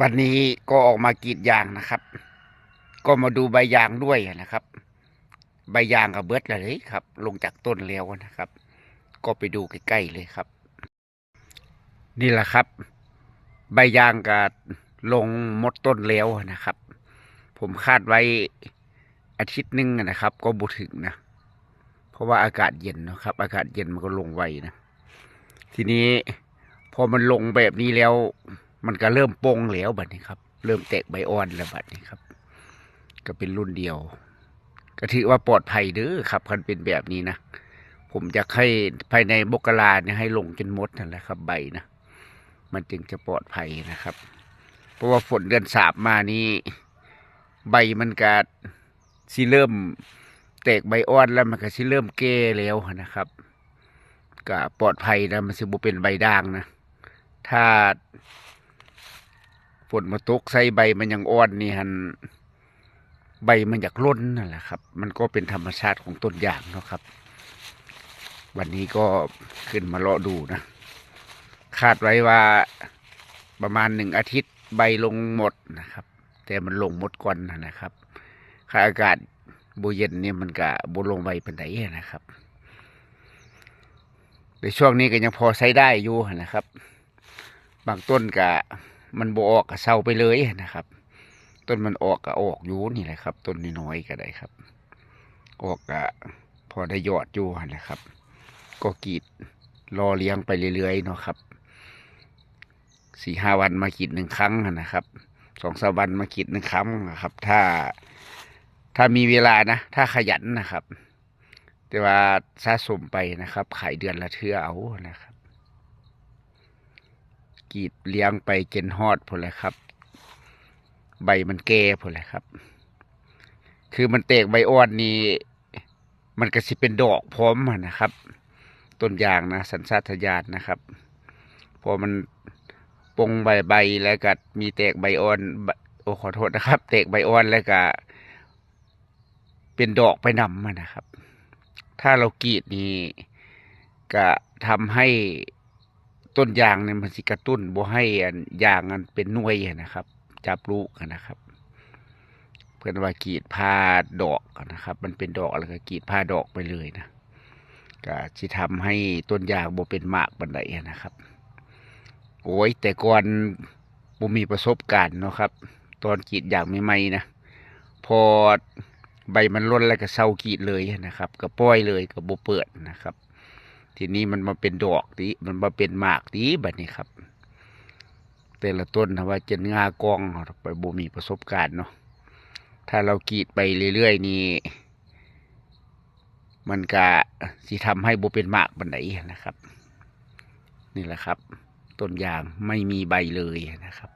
วันนี้ก็ออกมากรีดยางนะครับ ก็มาดูใบยางด้วยนะครับ ใบยางกับเบิดเลยครับ ลงจากต้นแล้วนะครับ ก็ไปดูใกล้ๆเลยครับ นี่แหละครับ ใบยางกับลงมดต้นแล้วนะครับ ผมคาดไว้อาทิตย์หนึงนะครับ ก็บุถึงนะ เพราะว่าอากาศเย็นนะครับ อากาศเย็นมันก็ลงไวนะ ทีนี้พอมันลงแบบนี้แล้ว มันก็เริ่มโปงแล้วบัดนี้ครับ เริ่มแตกใบอ่อนแล้วบัดนี้ครับ ก็เป็นรุ่นเดียว ก็ถือว่าปลอดภัยเด้อครับคันเป็นแบบนี้นะผมจะให้ภายในมกราเนี่ยให้ลงจนมดนั่นแหละครับ ใบนะมันจึงจะปลอดภัยนะครับ เพราะว่าฝนเดือนสามมานี้ใบมันก็สิเริ่มแตกใบอ่อนแล้วมันก็สิเริ่มเก้แล้วนะครับก็ปลอดภัยนะมันสิบุเป็นใบด่างนะ ถ้า ฝนมาตกใส่ใบมันยังอ่อนนี่ฮันใบมันอยากล้นนั่นแหละครับ มันก็เป็นธรรมชาติของต้นยางเนาะครับ วันนี้ก็ขึ้นมาเลาะดูนะ คาดไว้ว่าประมาณหนึ่งอาทิตย์ใบลงหมดนะครับ แต่มันลงหมดก่อนนะครับค่าอากาศบเย็นเนี่ยมันก็บูลงใบเป็นไหนนะครับในช่วงนี้ก็ยังพอใช้ได้อยู่นะครับ บางต้นก็ มันบออกก็เศร้าไปเลยนะครับ ต้นมันออกก็ออกอยู่นี่แหละครับ ต้นน้อยๆก็ได้ครับ ออกก็พอได้ยอดอยู่นะครับ ก็กีดรอเลี้ยงไปเรื่อยๆเนาะครับสี่ห้าวันมากีดหนึ่งครั้งนะครับสองสามวันมากีดหนึ่งครั้งนะครับ ถ้าถ้ามีเวลานะ ถ้าขยันนะครับ แต่ว่าสะสมไปนะครับ ขายเดือนละเทื่อเอานะครับ กีดเลี้ยงไปเจนฮอดพอเลยครับ ใบมันแก่พอเลยครับ คือมันแตกใบอ่อนนี่มันก็สิเป็นดอกพร้อมนะครับ ต้นยางนะสันชาตญาณนะครับ พอมันปงใบใบแล้วก็มีแตกใบอ่อนโอ้ขอโทษนะครับ แตกใบอ่อนแล้วก็เป็นดอกไปนำมานะครับ ถ้าเรากรีดนี่ก็ทำให้ ต้นยางเนี่ยมันสิกระตุ้นบ่ให้อยางอันเป็นหน่วยนะครับ จับลูกนะครับ เพื่อนว่ากีดผ้าดอกนะครับ มันเป็นดอกแล้วก็กีดผ้าดอกไปเลยนะก็จะทำให้ต้นยางบ่เป็นหมากบันไดนะครับ โอ้ยแต่ก่อนบ่มีประสบการณ์เนาะครับ ตอนกีดยางใหม่ๆนะพอใบมันล้นแล้วก็เศร้ากีดเลยนะครับ ก็ปล่อยเลยก็บ่เปิดนะครับ ทีนี้มันมาเป็นดอกดีมันมาเป็นหมากดีแบบนี้ครับ แต่ละต้นนะว่าจะงากองไปบ่มีประสบการณ์เนาะถ้าเรากรีดไปเรื่อยๆนี่มันก็สิทำให้บ่เป็นหมากบันไดนะครับ นี่แหละครับ ต้นยางไม่มีใบเลยนะครับ